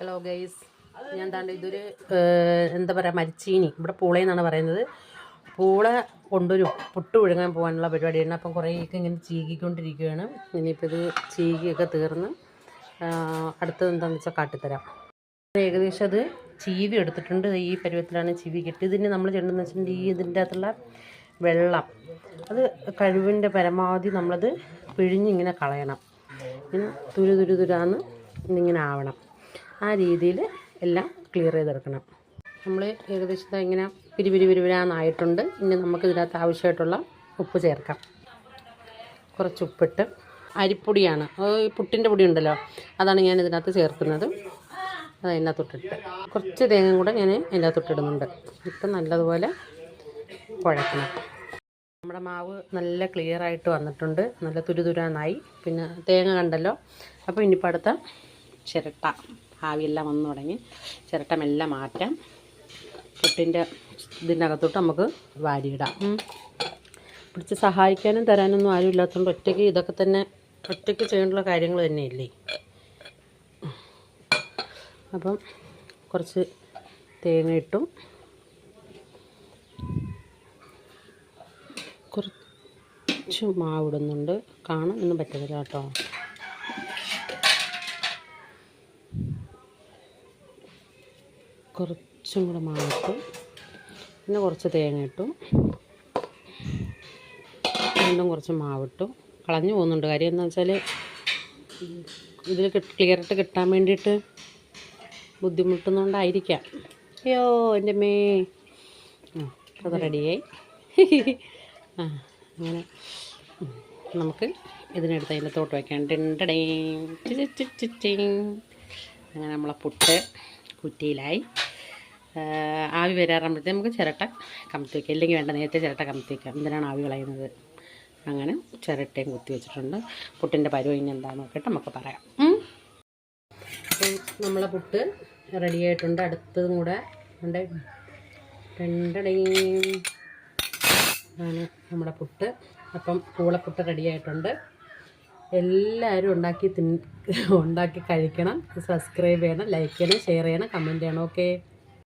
Hello guys ഞാൻ എന്താണ്ട് ഇതൊരു എന്താ പറയുക മരിച്ചീനി. ഇവിടെ പൂളയെന്നാണ് പറയുന്നത്. പൂള കൊണ്ടൊരു പുട്ട് ഒഴുങ്ങാൻ പോകാനുള്ള പരിപാടിയാണ് അപ്പം കുറേയൊക്കെ ഇങ്ങനെ ചീകിക്കൊണ്ടിരിക്കുകയാണ്. ഇനിയിപ്പോൾ ഇത് ചീകിയൊക്കെ തീർന്ന് അടുത്തത് എന്താണെന്ന് വെച്ചാൽ കാട്ടിത്തരാം. ഏകദേശം അത് ചീവി എടുത്തിട്ടുണ്ട്. ഈ പരുവത്തിലാണ് ചീവി കിട്ടി ഇതിന് നമ്മൾ ചെയ്യേണ്ടതെന്ന് വെച്ചിട്ടുണ്ടെങ്കിൽ ഈ ഇതിന്റെ അകത്തുള്ള വെള്ളം അത് കഴിവിന്റെ പരമാവധി നമ്മളത് പിഴിഞ്ഞിങ്ങനെ കളയണം. ഇങ്ങനെ തുരു തുരു തുരാന്ന് ഇങ്ങനെ ആവണം. ആ രീതിയിൽ എല്ലാം ക്ലിയർ ചെയ്തെടുക്കണം. നമ്മൾ ഏകദേശം ഇങ്ങനെ പിരിപിരി പിരിപിരാന്നായിട്ടുണ്ട് ഇനി നമുക്ക് ഇതിനകത്ത് ആവശ്യമായിട്ടുള്ള ഉപ്പ് ചേർക്കാം. കുറച്ച് ഉപ്പിട്ട്. അരിപ്പൊടിയാണ്. ഈ പുട്ടിന്റെ പൊടി ഉണ്ടല്ലോ. അതാണ് ഞാൻ ഇതിനകത്ത് ചേർക്കുന്നത്. അത് അതിനകത്തൊട്ടിട്ട്. കുറച്ച് തേങ്ങ കൂടെ ഞാൻ അതിനകത്തൊട്ടിടുന്നുണ്ട്. ഇട്ട് നല്ലതുപോലെ കുഴക്കണം. നമ്മുടെ മാവ് നല്ല ക്ലിയർ ആയിട്ട് വന്നിട്ടുണ്ട്. നല്ല തുരുതുരാന്നായി പിന്നെ തേങ്ങ കണ്ടല്ലോ. അപ്പോൾ ഇനിയിപ്പോൾ അടുത്ത ചിരട്ട. ആവിയെല്ലാം വന്നു തുടങ്ങി ചിരട്ടമെല്ലാം മാറ്റാം. പുട്ടിന്റെ ഇതിന്റെ അകത്തോട്ട് നമുക്ക് വാരിയിടാം. പിടിച്ച് സഹായിക്കാനും തരാനൊന്നും ആരും ഇല്ലാത്തതുകൊണ്ട് ഒറ്റയ്ക്ക് ഇതൊക്കെ തന്നെ ഒറ്റയ്ക്ക് ചെയ്യേണ്ടുള്ള കാര്യങ്ങൾ തന്നെയല്ലേ? അപ്പം കുറച്ച് തേങ്ങ ഇട്ടും. കുറച്ച് മാവിടുന്നുണ്ട് കാണാൻ ഒന്നും പറ്റുന്നില്ല കേട്ടോ. കുറച്ചും കൂടെ മാവിട്ടു. പിന്നെ കുറച്ച് തേങ്ങ ഇട്ടു. വീണ്ടും കുറച്ച് മാവിട്ടു. കളഞ്ഞു പോകുന്നുണ്ട്. കാര്യം എന്താ വെച്ചാൽ ഇതിൽ ക്ലിയറായിട്ട് കിട്ടാൻ വേണ്ടിയിട്ട് ബുദ്ധിമുട്ടുന്നുകൊണ്ടായിരിക്കാം അയ്യോ എന്റെ മേ അത് റെഡിയായി. ആ അങ്ങനെ. നമുക്ക് ഇതിനെടുത്ത് അതിന്റെ തോട്ട് വയ്ക്കാം ടിണ്ടടേ അങ്ങനെ നമ്മളെ പുട്ട് കുറ്റിയിലായി. ആവി വരാറാകുമ്പോഴത്തേക്ക് നമുക്ക് ചിരട്ട കമത്തി വയ്ക്കാം. ഇല്ലെങ്കിൽ വേണ്ട നേരത്തെ ചിരട്ട കമത്തി വയ്ക്കാം. എന്തിനാണ് ആവി കളയുന്നത്? അങ്ങനെ ചിരട്ടയും കുത്തി വെച്ചിട്ടുണ്ട്. പുട്ടിന്റെ പരുവം ഇനി എന്താണെന്ന് നോക്കിയിട്ട് നമുക്ക് പറയാം. അപ്പം നമ്മളെ പുട്ട് റെഡി ആയിട്ടുണ്ട്. അടുത്തതും കൂടെ ഉണ്ട്. രണ്ടടയും ആണ് നമ്മുടെ പുട്ട്. അപ്പം പൂളപ്പുട്ട് റെഡി ആയിട്ടുണ്ട്. എല്ലാവരും ഉണ്ടാക്കി തിൻ ഉണ്ടാക്കി കഴിക്കണം. സബ്സ്ക്രൈബ് ചെയ്യണം ലൈക്ക് ചെയ്യണം ഷെയർ ചെയ്യണം കമന്റ് ചെയ്യണം. ഓക്കെ